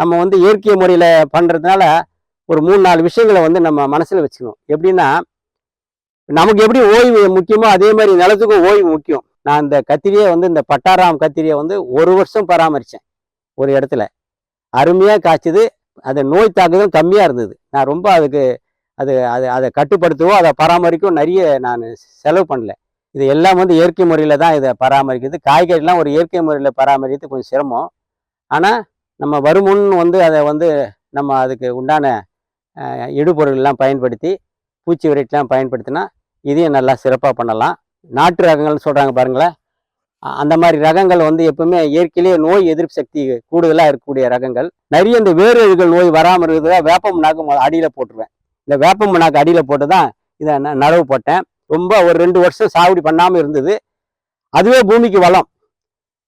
நம்ம வந்து இயற்கை முறையில் பண்ணுறதுனால ஒரு மூணு நாலு விஷயங்களை வந்து நம்ம மனசில் வச்சுக்கணும். எப்படின்னா நமக்கு எப்படி ஓய்வு முக்கியமோ அதே மாதிரி நிலத்துக்கும் ஓய்வு முக்கியம். நான் இந்த கத்திரியை வந்து இந்த பட்டாராம் கத்திரியை வந்து ஒரு வருஷம் பராமரித்தேன் ஒரு இடத்துல. அருமையாக காய்ச்சது. அது நோய் தாக்குதல் கம்மியாக இருந்தது. நான் ரொம்ப அதுக்கு அது அது அதை கட்டுப்படுத்தவோ அதை பராமரிக்கவும் நிறைய நான் செலவு பண்ணல. இது எல்லாம் வந்து இயற்கை முறையில் தான் இதை பராமரிக்கிறது. காய்கறிலாம் ஒரு இயற்கை முறையில் பராமரிக்கிறது கொஞ்சம் சிரமம். ஆனால் நம்ம வருமுன் வந்து அதை வந்து நம்ம அதுக்கு உண்டான இடுபொருள்லாம் பயன்படுத்தி பூச்சி வெரைட்டிலாம் பயன்படுத்தினா இதையும் நல்லா சிறப்பாக பண்ணலாம். நாட்டு ரகங்கள்னு சொல்கிறாங்க பாருங்களேன். அந்த மாதிரி ரகங்கள் வந்து எப்பவுமே இயற்கையிலேயே நோய் எதிர்ப்பு சக்தி கூடுதலாக இருக்கக்கூடிய ரகங்கள். நிறைய இந்த வேரழுகள் நோய் வராமல் இருக்கிறதா வேப்பம் நாக்கு அடியில் போட்டுருவேன். இந்த வேப்பம் நாக்கு அடியில் போட்டு தான் இதை நான் நடவு போட்டேன். ரொம்ப ஒரு ரெண்டு வருஷம் சாகுபடி பண்ணாமல் இருந்தது. அதுவே பூமிக்கு வளம்.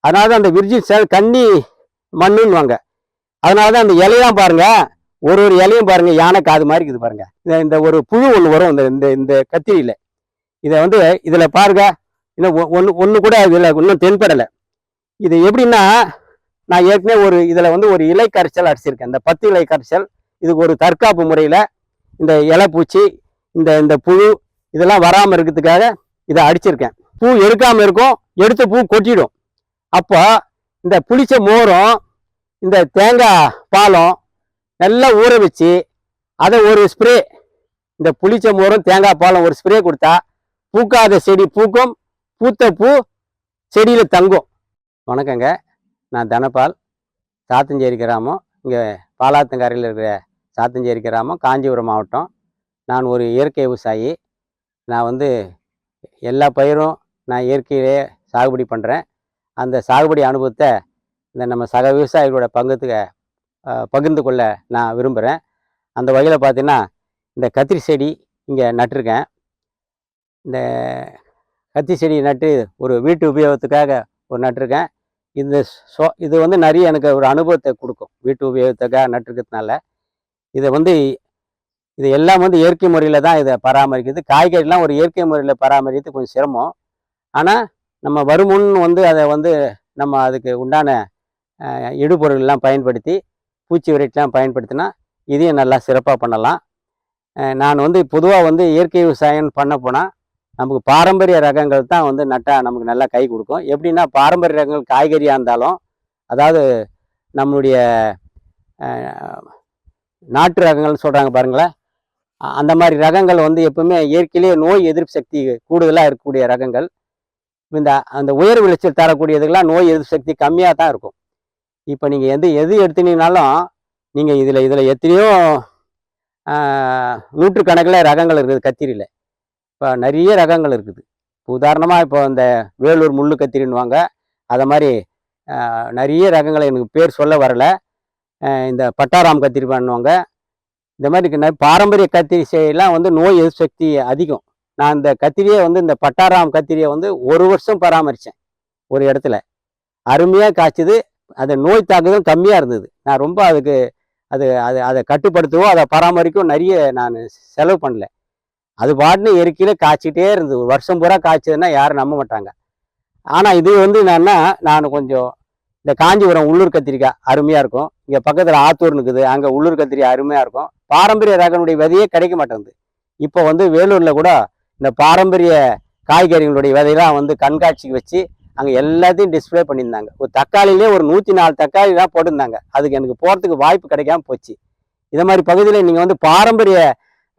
அதனால தான் அந்த விர்ஜின் சேர் கன்னி மண்ணுன்னுவாங்க. அதனால தான் அந்த இலையெல்லாம் பாருங்க ஒரு ஒரு இலையும் பாருங்க யானை காது மாதிரி இருக்குது பாருங்க. இந்த இந்த ஒரு புழு ஒன்று வரும் இந்த இந்த இந்த கத்திரியில. இதை வந்து இதில் பாருங்க இன்னும் ஒன்று ஒன்று கூட இதில் இன்னும் தென்படலை. இது எப்படின்னா நான் ஏற்கனவே ஒரு இதில் வந்து ஒரு இலை கரைச்சல் அடிச்சிருக்கேன். இந்த பத்து இலை கரைச்சல் இதுக்கு ஒரு தற்காப்பு முறையில் இந்த இலை பூச்சி இந்த இந்த புழு இதெல்லாம் வராமல் இருக்கிறதுக்காக இதை அடிச்சிருக்கேன். பூ எடுக்காமல் இருக்கும் எடுத்த பூ கொட்டிடும். அப்போ இந்த புளிச்ச மோரும் இந்த தேங்காய் பாலம் நல்லா ஊற வச்சு அதை ஒரு ஸ்ப்ரே இந்த புளிச்ச மோரும் தேங்காய் பாலம் ஒரு ஸ்ப்ரே கொடுத்தா பூக்காத செடி பூக்கும் பூத்த பூ செடியில் தங்கும். வணக்கங்க. நான் தனபால் சாத்தஞ்சேரி கிராமம். இங்கே பாலாத்தங்கரையில் இருக்கிற சாத்தஞ்சேரி கிராமம் காஞ்சிபுரம் மாவட்டம். நான் ஒரு இயற்கை விவசாயி. நான் வந்து எல்லா பயிரும் நான் இயற்கையிலே சாகுபடி பண்ணுறேன் அந்த சாகுபடி அனுபவத்தை இந்த நம்ம சக விவசாயிகளோட பங்குத்துக்க பகிர்ந்து கொள்ள நான் விரும்புகிறேன் அந்த வகையில் பார்த்தீங்கன்னா இந்த கத்திரி செடி இங்கே நட்டிருக்கேன். இந்த கத்தி செடி நட்டு ஒரு வீட்டு உபயோகத்துக்காக ஒரு நட்டிருக்கேன். இந்த சோ இது வந்து நிறைய எனக்கு ஒரு அனுபவத்தை கொடுக்கும். வீட்டு உபயோகத்துக்காக நட்டிருக்கிறதுனால. இதை வந்து இது எல்லாம் வந்து இயற்கை முறையில் தான் இதை பராமரிக்கிறது காய்கறிலாம் ஒரு இயற்கை முறையில் பராமரிக்கிறது கொஞ்சம் சிரமம். ஆனால் நம்ம வருமுன் வந்து அதை வந்து நம்ம அதுக்கு உண்டான இடுபொருள்லாம் பயன்படுத்தி பூச்சி விரட்டிலாம் பயன்படுத்தினா இதையும் நல்லா சிறப்பாக பண்ணலாம். நான் வந்து பொதுவாக வந்து இயற்கை விவசாயம் பண்ண போனால் நமக்கு பாரம்பரிய ரகங்கள் தான் வந்து நட்டால் நமக்கு நல்லா கை கொடுக்கும். எப்படின்னா பாரம்பரிய ரகங்கள் காய்கறியாக இருந்தாலும் அதாவது நம்மளுடைய நாட்டு ரகங்கள்னு சொல்கிறாங்க பாருங்களேன். அந்த மாதிரி ரகங்கள் வந்து எப்பவுமே இயற்கையிலேயே நோய் எதிர்ப்பு சக்தி கூடுதலாக இருக்கக்கூடிய ரகங்கள். இந்த அந்த உயர் விளைச்சல் தரக்கூடியதுக்கெல்லாம் நோய் எதிர்ப்பு சக்தி கம்மியாக தான் இருக்கும். இப்போ நீங்கள் எந்த எது எடுத்துனீங்கனாலும் நீங்கள் இதில் இதில் எத்தனையோ நூற்றுக்கணக்கில் ரகங்கள் இருக்குது கத்திரியில். இப்போ நிறைய ரகங்கள் இருக்குது. இப்போ உதாரணமாக இப்போ இந்த வேலூர் முள்ளு கத்திரின்னுவாங்க. அதை மாதிரி நிறைய ரகங்களை எனக்கு பேர் சொல்ல வரல. இந்த பட்டாராம் கத்திரி பண்ணுவாங்க இந்த மாதிரி பாரம்பரிய கத்திரி செய்யலாம் வந்து நோய் எதிர் சக்தி அதிகம். நான் இந்த கத்திரியை வந்து இந்த பட்டாராம் கத்திரியை வந்து ஒரு வருஷம் பராமரித்தேன் ஒரு இடத்துல. அருமையாக காய்ச்சது. அது நோய் தாக்குதல் கம்மியாக இருந்தது. நான் ரொம்ப அதுக்கு அது அது அதை கட்டுப்படுத்தவோ அதை பராமரிக்கவும் நிறைய நான் செலவு பண்ணல. அது பாட்டுன்னு இயற்கையில காய்ச்சிட்டே இருந்தது. ஒரு வருஷம் பூரா காய்ச்சதுன்னா யாரும் நம்ப மாட்டாங்க. ஆனால் இது வந்து என்னன்னா நான் கொஞ்சம் இந்த காஞ்சிபுரம் உள்ளூர் கத்திரிக்காய் அருமையாக இருக்கும். இங்கே பக்கத்தில் ஆத்தூர்னு இருக்குது அங்கே உள்ளூர் கத்திரிக்காய் அருமையாக இருக்கும். பாரம்பரிய ரகனுடைய விதையே கிடைக்க மாட்டேங்குது. இப்போ வந்து வேலூரில் கூட இந்த பாரம்பரிய காய்கறிகளுடைய விதையெல்லாம் வந்து கண்காட்சிக்கு வச்சு அங்கே எல்லாத்தையும் டிஸ்பிளே பண்ணியிருந்தாங்க. ஒரு தக்காளிலே ஒரு நூற்றி நாலு தக்காளி தான் போட்டிருந்தாங்க. அதுக்கு எனக்கு போகிறதுக்கு வாய்ப்பு கிடைக்காம போச்சு. இதை மாதிரி பகுதியில் நீங்கள் வந்து பாரம்பரிய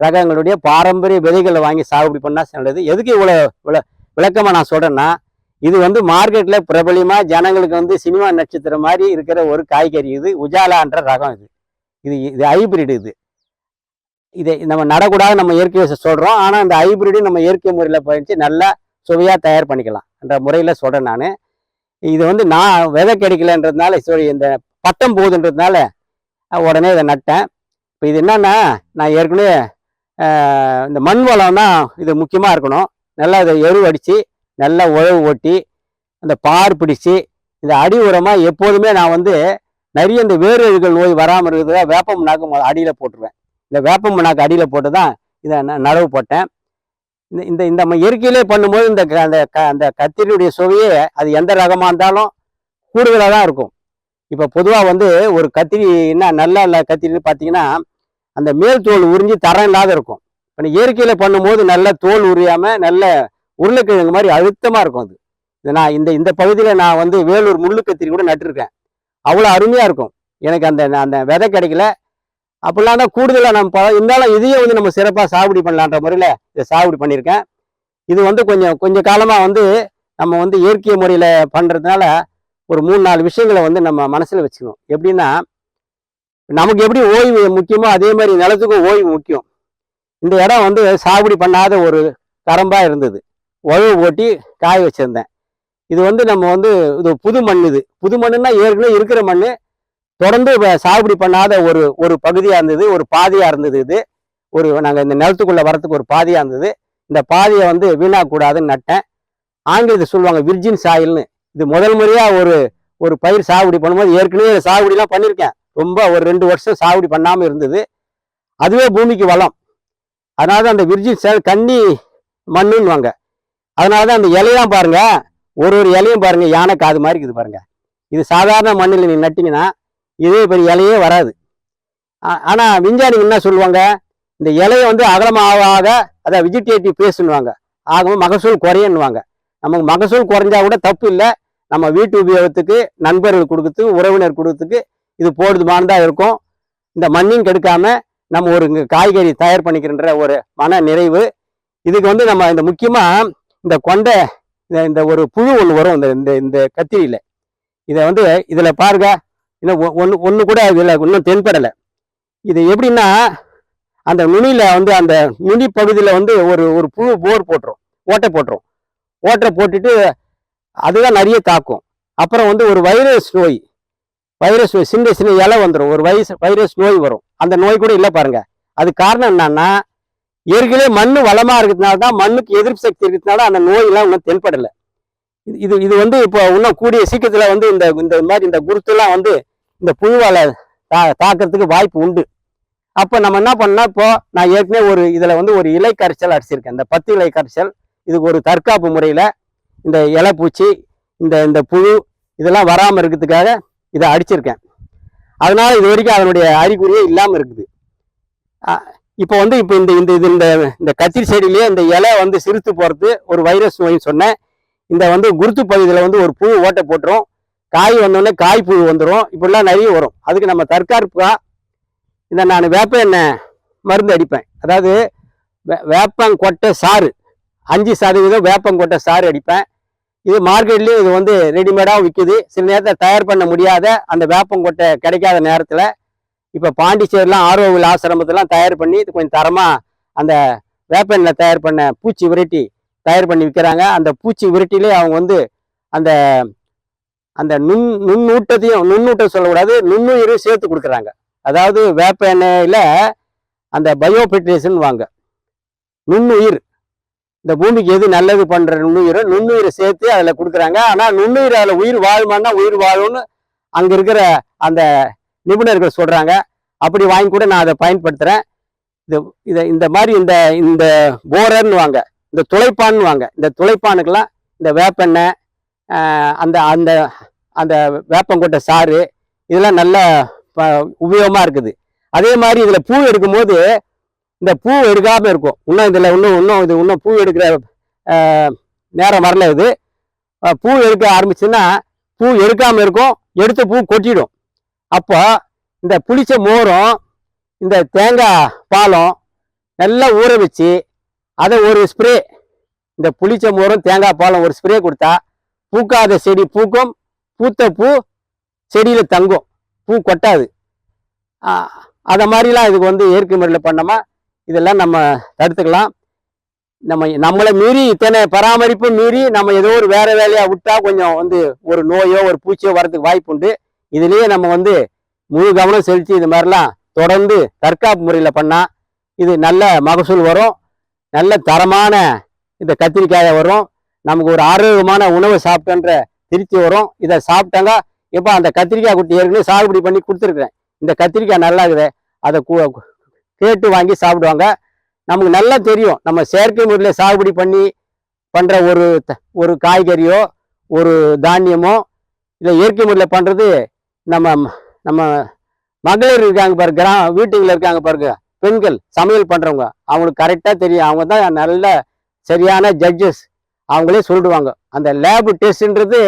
ரகங்களுடைய பாரம்பரிய விதைகளை வாங்கி சாகுபடி பண்ணால் நல்லது. எதுக்கு இவ்வளோ விள விளக்கமாக நான் சொல்கிறேன்னா இது வந்து மார்க்கெட்டில் பிரபலியமாக ஜனங்களுக்கு வந்து சினிமா நட்சத்திரம் மாதிரி இருக்கிற ஒரு காய்கறி இது உஜாலான்ற ரகம் இது. இது இது ஹைபிரிட் இது. இதை நம்ம நடக்கூடாது நம்ம இயற்கை சொல்கிறோம் ஆனால் இந்த ஹைபிரிடு நம்ம இயற்கை முறையில் பயிற்சி நல்லா சுவையாக தயார் பண்ணிக்கலாம். என்ற முறையில் சொல்கிறேன் நான். இது வந்து நான் விதை கிடைக்கலன்றதுனால சரி இந்த பட்டம் போகுதுன்றதுனால உடனே இதை நட்டேன். இப்போ இது என்னன்னா நான் ஏற்கனவே இந்த மண் வளம் தான் இது முக்கியமாக இருக்கணும். நல்லா இதை எரு அடித்து நல்லா உழவு ஓட்டி அந்த பார் பிடிச்சி இந்த அடி உரமாக எப்போதுமே நான் வந்து நிறைய இந்த வேரழுகள் நோய் வராமல் இருக்கிறதா வேப்பம் நாக்கு அடியில் போட்டுருவேன். இந்த வேப்பம் நாக்கு அடியில் போட்டு தான் இதை நடவு போட்டேன். இந்த இந்த இந்த இயற்கையிலே பண்ணும்போது இந்த அந்த க- அந்த கத்திரியுடைய சுவையே அது எந்த ரகமாக இருந்தாலும் கூடுதலாக தான் இருக்கும். இப்போ பொதுவாக வந்து ஒரு கத்திரி என்ன நல்லா இல்லை கத்திரின்னு பார்த்தீங்கன்னா அந்த மேல் தோல் உறிஞ்சி தரம் இல்லாத இருக்கும். இப்போ இயற்கையில் பண்ணும்போது நல்ல தோல் உரியாமல் நல்ல உருளைக்கிழங்கு மாதிரி அழுத்தமாக இருக்கும் அது. இது நான் இந்த இந்த பகுதியில் நான் வந்து வேலூர் முள்ளு கத்திரி கூட நட்டிருக்கேன். அவ்வளோ அருமையாக இருக்கும். எனக்கு அந்த அந்த விதை கிடைக்கல. அப்படிலாம் தான் கூடுதலாக நம்ம பழம் இருந்தாலும் இதையும் வந்து நம்ம சிறப்பாக சாகுபடி பண்ணலான்ற முறையில் இதை சாகுபடி பண்ணியிருக்கேன். இது வந்து கொஞ்சம் கொஞ்சம் காலமாக வந்து நம்ம வந்து இயற்கை முறையில் பண்ணுறதுனால ஒரு மூணு நாலு விஷயங்களை வந்து நம்ம மனசில் வச்சுக்கணும். எப்படின்னா நமக்கு எப்படி ஓய்வு முக்கியமோ அதே மாதிரி நிலத்துக்கும் ஓய்வு முக்கியம். இந்த இடம் வந்து சாகுபடி பண்ணாத ஒரு கரம்பாக இருந்தது. உழவு ஓட்டி காய வச்சுருந்தேன். இது வந்து நம்ம வந்து இது புது மண் இது. புது மண்ணுன்னா ஏற்கனவே இருக்கிற மண் தொடர்ந்து சாகுபடி பண்ணாத ஒரு ஒரு பகுதியாக இருந்தது ஒரு பாதையாக இருந்தது இது. ஒரு நாங்கள் இந்த நிலத்துக்குள்ளே வரத்துக்கு ஒரு பாதையாக இருந்தது. இந்த பாதையை வந்து வீணாக்கூடாதுன்னு நட்டேன். ஆங்கிலத்தை சொல்லுவாங்க விர்ஜின் சாயில்னு இது முதல் முறையாக ஒரு ஒரு பயிர் சாகுபடி பண்ணும்போது ஏற்கனவே சாகுபடிலாம் பண்ணியிருக்கேன். ரொம்ப ஒரு ரெண்டு வருஷம் சாகுபடி பண்ணாமல் இருந்தது. அதுவே பூமிக்கு வளம். அதனால தான் அந்த விர்ஜின் சாயில் தண்ணி மண்ணுன்னுவாங்க. அதனால தான் அந்த இலையெல்லாம் பாருங்கள் ஒரு ஒரு இலையும் பாருங்கள் யானை காது மாதிரி இருக்குது பாருங்கள் இது சாதாரண மண்ணில் நீங்கள் நட்டிங்கன்னா இதே பெரிய இலையே வராது. ஆனால் விஞ்ஞானிகள் என்ன சொல்லுவாங்க? இந்த இலையை வந்து அகலமாக ஆக அதை விஜிடேட்டிவ் பேசுன்னுவாங்க ஆகவும் மகசூல் குறையன்னுவாங்க. நமக்கு மகசூல் குறைஞ்சா கூட தப்பு இல்லை. நம்ம வீட்டு உபயோகத்துக்கு நண்பர்கள் கொடுக்கறதுக்கு உறவினர் கொடுக்கறதுக்கு இது போதுமானதா இருக்கும். இந்த மண்ணையும் கெடுக்காம நம்ம ஒரு காய்கறி தயார் பண்ணிக்கின்ற ஒரு மன நிறைவு இதுக்கு வந்து நம்ம இந்த முக்கியமாக இந்த கொண்டை இந்த- இந்த ஒரு புழு ஒன்று வரும். இந்த இந்த இந்த இதை வந்து இதில் பாருங்க. இன்னும் ஒன்று ஒன்று கூட இதுல இன்னும் தென்படலை. இது எப்படின்னா அந்த நுனியில் வந்து அந்த நுனி பகுதியில் வந்து ஒரு ஒரு புழு போர் போட்டுரும். ஓட்டை போட்டுரும். ஓட்டை போட்டுட்டு அதுதான் நிறைய தாக்கும். அப்புறம் வந்து ஒரு வைரஸ் நோய். வைரஸ் நோய் சின்ன சின்ன இலை வந்துடும் ஒரு வைரஸ் வைரஸ் நோய் வரும். அந்த நோய் கூட இல்லை பாருங்க. அது காரணம் என்னன்னா ஏற்கனவே மண்ணு வளமாக இருக்கிறதுனால தான் மண்ணுக்கு எதிர்ப்பு சக்தி இருக்கிறதுனால அந்த நோயெல்லாம் இன்னும் தென்படலை. இது- இது இது வந்து இப்போ இன்னும் கூடிய சீக்கிரத்தில் வந்து இந்த இந்த மாதிரி இந்த குருத்துலாம் வந்து இந்த புழுவால தா தாக்கிறதுக்கு வாய்ப்பு உண்டு. அப்போ நம்ம என்ன பண்ணால் இப்போ நான் ஏற்கனவே ஒரு இதில் வந்து ஒரு இலை கரைச்சல் அடிச்சிருக்கேன். இந்த பத்து இலை கரைச்சல் இதுக்கு ஒரு தற்காப்பு முறையில் இந்த இலை பூச்சி இந்த இந்த புழு இதெல்லாம் வராமல் இருக்கிறதுக்காக இதை அடிச்சிருக்கேன். அதனால் இது வரைக்கும் அதனுடைய அறிகுறியே இல்லாமல் இருக்குது. இப்போ வந்து இப்போ இந்த இந்த இது இந்த இந்த கத்திரி செடியிலேயே இந்த இலை வந்து சிரித்து போகிறது ஒரு வைரஸ் நோயின்னு சொன்னேன். இந்த வந்து குருத்து பகுதியில் வந்து ஒரு புழு ஓட்டை போட்டுரும். காய் வந்தோடனே காய் புழு வந்துடும் இப்படிலாம் நிறைய வரும். அதுக்கு நம்ம தற்காப்புக்காக இந்த நான் வேப்ப எண்ணெய் மருந்து அடிப்பேன். அதாவது வே- வேப்பங்கொட்டை சாறு. அஞ்சு சதவீதம் வேப்பங்கொட்டை சாறு அடிப்பேன். இது மார்க்கெட்லேயும் இது வந்து ரெடிமேடாக விற்குது சில நேரத்தில் தயார் பண்ண முடியாத அந்த வேப்பங்கொட்டை கிடைக்காத நேரத்தில் இப்போ பாண்டிச்சேரிலாம் ஆரோவில் ஆசிரமத்திலாம் தயார் பண்ணி இது கொஞ்சம் தரமாக அந்த வேப்ப எண்ணெய் தயார் பண்ண பூச்சி விரட்டி தயார் பண்ணி விற்கிறாங்க அந்த பூச்சி விரட்டிலே அவங்க வந்து அந்த அந்த நுண் நுண்ணூட்டத்தையும் நுண்ணூட்டம் சொல்லக்கூடாது நுண்ணுயிரும் சேர்த்து கொடுக்குறாங்க. அதாவது வேப்ப எண்ணெயில் அந்த பயோபெட்ரேஷன் வாங்க நுண்ணுயிர். இந்த பூமிக்கு எது நல்லது பண்ணுற நுண்ணுயிரை நுண்ணுயிரை சேர்த்து அதில் கொடுக்குறாங்க. ஆனால் நுண்ணுயிர் அதில் உயிர் வாழுமான்னா உயிர் வாழும்னு அங்கே இருக்கிற அந்த நிபுணர்கள் சொல்கிறாங்க அப்படி வாங்கி கூட நான் அதை பயன்படுத்துகிறேன் இது இதை இந்த மாதிரி இந்த இந்த போரர்னு வாங்க இந்த துளைப்பான்னு வாங்க இந்த துளைப்பானுக்கெல்லாம் இந்த வேப்பெண்ணெய் அந்த அந்த அந்த வேப்பங்கொட்டை சாறு இதெல்லாம் நல்ல ப- இருக்குது. அதே மாதிரி இதில் பூ எடுக்கும்போது இந்த பூ எடுக்காமல் இருக்கும். இன்னும் இதில் இன்னும் இன்னும் இது இன்னும் பூ எடுக்கிற நேரம் வரல இது. பூ எடுக்க ஆரம்பிச்சுன்னா பூ எடுக்காமல் இருக்கும் எடுத்த பூ கொட்டிடும். அப்போ இந்த புளிச்ச மோரும் இந்த தேங்காய் பாலும் நல்லா ஊற வச்சு அதை ஒரு ஸ்ப்ரே இந்த புளிச்ச மோரும் தேங்காய் பாலும் ஒரு ஸ்ப்ரே கொடுத்தா பூக்காத செடி பூக்கும். பூத்த பூ செடியில் தங்கும். பூ கொட்டாது. அதை மாதிரிலாம் இதுக்கு வந்து இயற்கை முறையில் பண்ணோமா? இதெல்லாம் நம்ம தடுத்துக்கலாம். நம்ம நம்மளை மீறி இத்தனை பராமரிப்பு மீறி நம்ம ஏதோ ஒரு வேற வேலையாக விட்டா கொஞ்சம் வந்து ஒரு நோயோ ஒரு பூச்சியோ வரதுக்கு வாய்ப்பு உண்டு. இதுலேயே நம்ம வந்து முழு கவனம் செலுத்தி இது மாதிரிலாம் தொடர்ந்து தற்காப்பு முறையில் பண்ணால் இது நல்ல மகசூல் வரும். நல்ல தரமான இந்த கத்திரிக்காயை வரும். நமக்கு ஒரு ஆரோக்கியமான உணவு சாப்பிட்டன்ற திருப்தி வரும். இதை சாப்பிட்டாங்க. இப்போ அந்த கத்திரிக்காய் குட்டி ஏற்கனவே சாகுபடி பண்ணி கொடுத்துருக்குறேன். இந்த கத்திரிக்காய் நல்லா இருக்குது அதை கு- கேட்டு வாங்கி சாப்பிடுவாங்க. நமக்கு நல்லா தெரியும். நம்ம செயற்கை முறையில் சாகுபடி பண்ணி பண்ணுற ஒரு த- ஒரு காய்கறியோ ஒரு தானியமோ இல்லை இயற்கை முறையில் பண்ணுறது நம்ம நம்ம மகளிர் இருக்காங்க பாரு கிரா வீட்டுகளில் இருக்காங்க பாருங்க. பெண்கள் சமையல் பண்ணுறவங்க அவங்களுக்கு கரெக்டாக தெரியும். அவங்க தான் நல்ல சரியான ஜட்ஜஸ் அவங்களே சொல்லிடுவாங்க. அந்த லேபு டெஸ்ட்ன்றது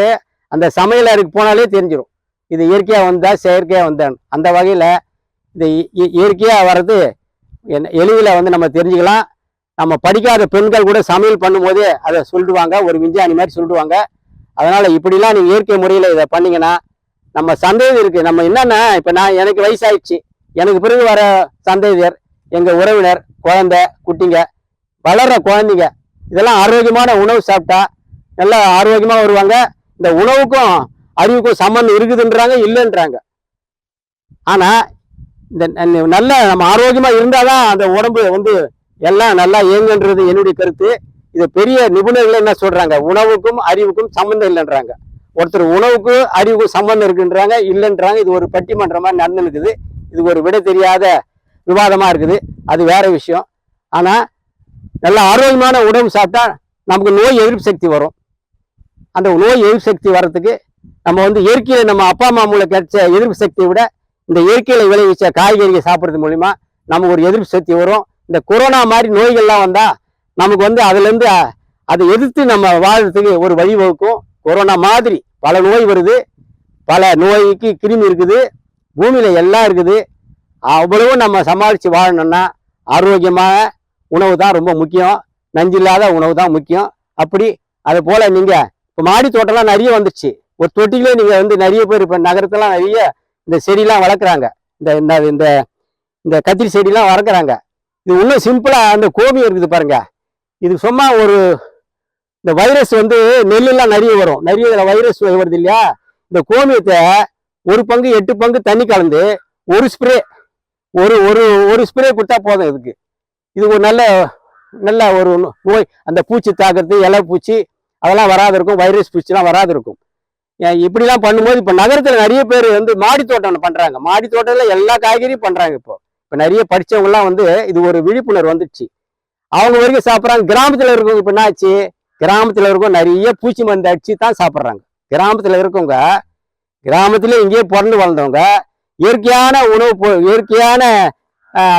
அந்த சமையல் அறைக்கு போனாலே தெரிஞ்சிடும் இது இயற்கையாக வந்தா செயற்கையாக வந்தான்னு. அந்த வகையில் இது இ- இயற்கையாக வர்றது என்ன எளிதில் வந்து நம்ம தெரிஞ்சுக்கலாம். நம்ம படிக்காத பெண்கள் கூட சமையல் பண்ணும்போதே அதை சொல்லிடுவாங்க ஒரு விஞ்ஞானி மாதிரி சொல்லிடுவாங்க அதனால் இப்படிலாம் நீங்கள் இயற்கை முறையில் இதை பண்ணிங்கன்னா நம்ம சந்தேகம் இருக்குது நம்ம என்னென்னா இப்போ நான் எனக்கு வயசாயிடுச்சு. எனக்கு பிறகு வர சந்தேகர் எங்கள் உறவினர் குழந்தை குட்டிங்க வளர்ற குழந்தைங்க இதெல்லாம் ஆரோக்கியமான உணவு சாப்பிட்டா நல்லா ஆரோக்கியமாக வருவாங்க. இந்த உணவுக்கும் அறிவுக்கும் சம்மந்தம் இருக்குதுன்றாங்க இல்லைன்றாங்க. ஆனால் இந்த நல்ல நம்ம ஆரோக்கியமாக இருந்தால் தான் அந்த உடம்பு வந்து எல்லாம் நல்லா இயங்குன்றது என்னுடைய கருத்து. இது பெரிய நிபுணர்கள் என்ன சொல்கிறாங்க உணவுக்கும் அறிவுக்கும் சம்மந்தம் இல்லைன்றாங்க. ஒருத்தர் உணவுக்கு அறிவுக்கும் சம்மந்தம் இருக்குன்றாங்க இல்லைன்றாங்க. இது ஒரு பட்டிமன்ற மாதிரி நடந்துருக்குது இது ஒரு விட தெரியாத விவாதமாக இருக்குது. அது வேற விஷயம். ஆனால் நல்ல ஆரோக்கியமான உணவு சாப்பிட்டா நமக்கு நோய் எதிர்ப்பு சக்தி வரும். அந்த நோய் எதிர்ப்பு சக்தி வர்றதுக்கு நம்ம வந்து இயற்கையில் நம்ம அப்பா அம்மா மூலம் கிடைச்ச எதிர்ப்பு சக்தியை விட இந்த இயற்கையில் விளைவிச்ச காய்கறிகள் சாப்பிட்றது மூலிமா நமக்கு ஒரு எதிர்ப்பு சக்தி வரும். இந்த கொரோனா மாதிரி நோய்கள்லாம் வந்தால் நமக்கு வந்து அதுலேருந்து அதை எதிர்த்து நம்ம வாழ்கிறதுக்கு ஒரு வழிவகுக்கும். கொரோனா மாதிரி பல நோய் வருது. பல நோய்க்கு கிருமி இருக்குது. பூமியில் எல்லாம் இருக்குது. அவ்வளவு நம்ம சமாளித்து வாழணும்னா ஆரோக்கியமாக உணவு தான் ரொம்ப முக்கியம். நஞ்சில்லாத உணவு தான் முக்கியம். அப்படி அது போல் நீங்கள் இப்போ மாடி தோட்டம்லாம் நிறைய வந்துருச்சு. ஒரு தொட்டிலே நீங்கள் வந்து நிறைய பேர் இப்போ நகரத்தெல்லாம் நிறைய இந்த செடிலாம் வளர்க்குறாங்க. இந்த இந்த இந்த இந்த கத்திரி செடியெல்லாம் வளர்க்குறாங்க. இது இன்னும் சிம்பிளாக அந்த கோமியம் இருக்குது பாருங்கள் இது சும்மா ஒரு இந்த வைரஸ் வந்து நெல்லெல்லாம் நிறைய வரும். நிறைய இதில் வைரஸ் வருது இல்லையா? இந்த கோமியத்தை ஒரு பங்கு எட்டு பங்கு தண்ணி கலந்து ஒரு ஸ்ப்ரே ஒரு ஒரு ஒரு ஸ்ப்ரே கொடுத்தா போதும் இதுக்கு. இது ஒரு நல்ல நல்ல ஒரு நோய். அந்த பூச்சி தாக்குறது இலை பூச்சி அதெல்லாம் வராது இருக்கும் வைரஸ் பூச்சிலாம் வராது இருக்கும் ஏன் இப்படிலாம் பண்ணும்போது இப்போ நகரத்தில் நிறைய பேர் வந்து மாடி தோட்டம் பண்ணுறாங்க மாடி தோட்டத்தில் எல்லா காய்கறியும் பண்ணுறாங்க இப்போ. இப்போ நிறைய படித்தவங்கலாம் வந்து இது ஒரு விழிப்புணர்வு வந்துடுச்சு. அவங்க வரைக்கும் சாப்பிட்றாங்க. கிராமத்தில் இருக்கவங்க இப்போ என்னாச்சு? கிராமத்தில் இருக்கவங்க நிறைய பூச்சி மருந்து அடிச்சு தான் சாப்பிட்றாங்க. கிராமத்தில் இருக்கவங்க கிராமத்தில் இங்கேயே பிறந்து வளர்ந்தவங்க இயற்கையான உணவு பொ- இயற்கையான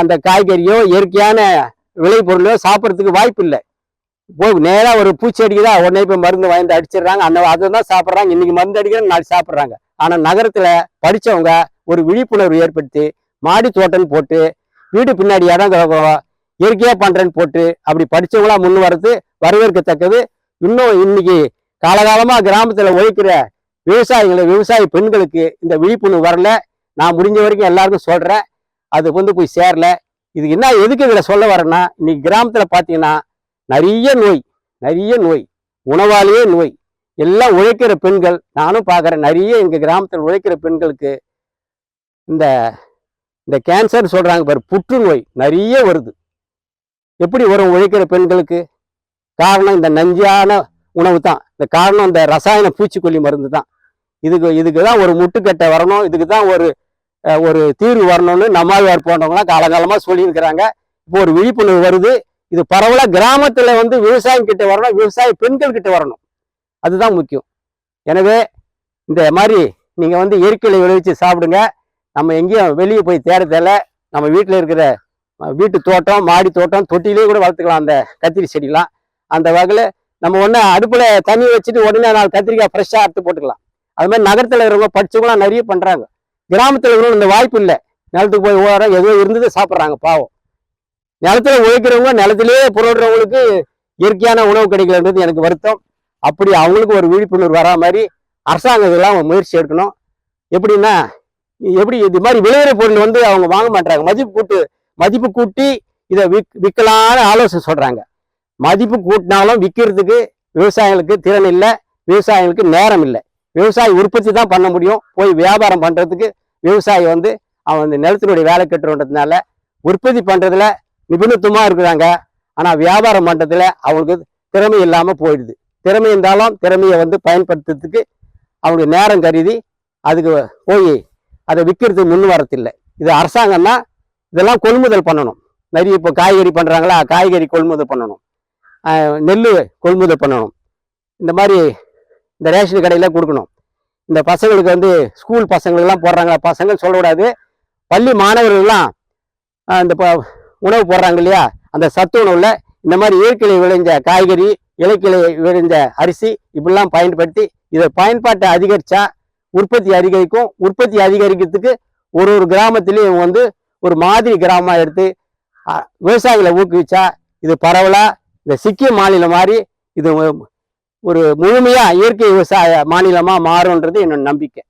அந்த காய்கறியோ இயற்கையான விளைபொருளோ சாப்பிட்றதுக்கு வாய்ப்பு இல்லை. போ நேராக ஒரு பூச்செடிக்கு தான் உடனே போய் மருந்து வாங்கி அடிச்சிடுறாங்க. அந்த அதை தான் சாப்பிட்றாங்க. இன்னைக்கு மருந்து அடிக்கிறாங்க நாளைக்கு சாப்பிட்றாங்க. ஆனால் நகரத்தில் படித்தவங்க ஒரு விழிப்புணர்வு ஏற்படுத்தி மாடி தோட்டம் போட்டு வீடு பின்னாடி இடம் இயற்கையாக பண்ணுறேன்னு போட்டு அப்படி படிச்சவங்களா முன் வரது வரவேற்கத்தக்கது. இன்னும் இன்னைக்கு காலகாலமாக கிராமத்தில் உழைக்கிற விவசாயிகளை விவசாய பெண்களுக்கு இந்த விழிப்புணர்வு வரல. நான் முடிஞ்ச வரைக்கும் எல்லாருக்கும் சொல்கிறேன் அது வந்து போய் சேரல. இது என்ன எதுக்கு இதில் சொல்ல வரேன்னா இன்னைக்கு கிராமத்தில் பார்த்தீங்கன்னா நிறைய நோய் நிறைய நோய் உணவாலேயே நோய் எல்லாம் உழைக்கிற பெண்கள் நானும் பார்க்குறேன் நிறைய எங்கள் கிராமத்தில் உழைக்கிற பெண்களுக்கு இந்த இந்த கேன்சர் சொல்கிறாங்க பாரு புற்றுநோய் நிறைய வருது. எப்படி வரும் உழைக்கிற பெண்களுக்கு? காரணம் இந்த நஞ்சான உணவு தான். இந்த காரணம் இந்த ரசாயன பூச்சிக்கொல்லி மருந்து தான் இதுக்கு இதுக்கு தான் ஒரு முட்டுக்கட்டை வரணும் இதுக்கு தான் ஒரு ஒரு தீர்வு வரணும்னு நம்மாழ்வார் போன்றவங்களாம் காலங்காலமாக சொல்லியிருக்கிறாங்க. இப்போ ஒரு விழிப்புணர்வு வருது. இது பரவலாக கிராமத்தில் வந்து விவசாயம் கிட்ட வரணும் விவசாய பெண்கள் கிட்ட வரணும். அதுதான் முக்கியம். எனவே இந்த மாதிரி நீங்கள் வந்து இயற்கையில விளைவிச்சு சாப்பிடுங்க. நம்ம எங்கேயும் வெளியே போய் தேடுறதில்ல நம்ம வீட்டில் இருக்கிற வீட்டு தோட்டம் மாடி தோட்டம் தொட்டிலே கூட வளர்த்துக்கலாம் அந்த கத்திரி செடிலாம். அந்த வகையில் நம்ம ஒன்று அடுப்பில் தண்ணி வச்சுட்டு உடனே நாலு கத்திரிக்காய் ஃப்ரெஷ்ஷாக அறுத்து போட்டுக்கலாம். அது மாதிரி நகரத்தில் இருக்கிறவங்க படிச்சவங்களாம் நிறைய பண்ணுறாங்க கிராமத்தில் இருக்கிறவங்க இந்த வாய்ப்பு இல்லை. நிலத்துக்கு போய் ஓரம் ஏதோ இருந்தது சாப்பிட்றாங்க பாவம். நிலத்துல உழைக்கிறவங்க நிலத்திலேயே புரடுறவங்களுக்கு இயற்கையான உணவு கிடைக்கலன்றது எனக்கு வருத்தம். அப்படி அவங்களுக்கு ஒரு விழிப்புணர்வு வரா மாதிரி அரசாங்கம் இதெல்லாம் முயற்சி எடுக்கணும். எப்படின்னா எப்படி இது மாதிரி விளையிற பொருள் வந்து அவங்க வாங்க மாட்டாங்க மதிப்பு கூட்டு மதிப்பு கூட்டி இதை விக் விற்கலான்னு ஆலோசனை சொல்கிறாங்க மதிப்பு கூட்டினாலும் விற்கிறதுக்கு விவசாயிகளுக்கு திறன் இல்லை விவசாயிகளுக்கு நேரம் இல்லை. விவசாயி உற்பத்தி தான் பண்ண முடியும். போய் வியாபாரம் பண்ணுறதுக்கு விவசாயி வந்து அவன் இந்த நிலத்தினுடைய வேலை கட்டுறதுனால உற்பத்தி பண்ணுறதுல நிபுணத்துவமாக இருக்கிறாங்க. ஆனால் வியாபாரம் பண்ணுறதுல அவங்களுக்கு திறமை இல்லாமல் போயிடுது. திறமை இருந்தாலும் திறமையை வந்து பயன்படுத்துறதுக்கு அவங்களுக்கு நேரம் கருதி அதுக்கு போய் அதை விற்கிறதுக்கு முன் வரத்தில்லை. இது அரசாங்கம்னா இதெல்லாம் கொள்முதல் பண்ணணும். நிறைய இப்போ காய்கறி பண்ணுறாங்களா காய்கறி கொள்முதல் பண்ணணும். நெல் கொள்முதல் பண்ணணும். இந்த மாதிரி இந்த ரேஷன் கடையில் கொடுக்கணும். இந்த பசங்களுக்கு வந்து ஸ்கூல் பசங்களுக்கெல்லாம் போடுறாங்க. பசங்க சொல்லக்கூடாது. பள்ளி மாணவர்கள்லாம் இந்த ப- உணவு போடுறாங்க இல்லையா? அந்த சத்து உணவுல இந்த மாதிரி இயற்கையில் விளைஞ்ச காய்கறி இலைக்கிளை விளைஞ்ச அரிசி இப்படிலாம் பயன்படுத்தி இதை பயன்பாட்டை அதிகரிச்சா உற்பத்தி அதிகரிக்கும். உற்பத்தி அதிகரிக்கிறதுக்கு ஒரு ஒரு கிராமத்துலேயும் வந்து ஒரு மாதிரி கிராமமாக எடுத்து விவசாயிகளை ஊக்குவிச்சா இது பரவலாக இந்த சிக்கிய மாநிலம் மாதிரி இது ஒரு முழுமையாக இயற்கை விவசாய மாநிலமாக மாறும்ன்றது என்னோட நம்பிக்கை.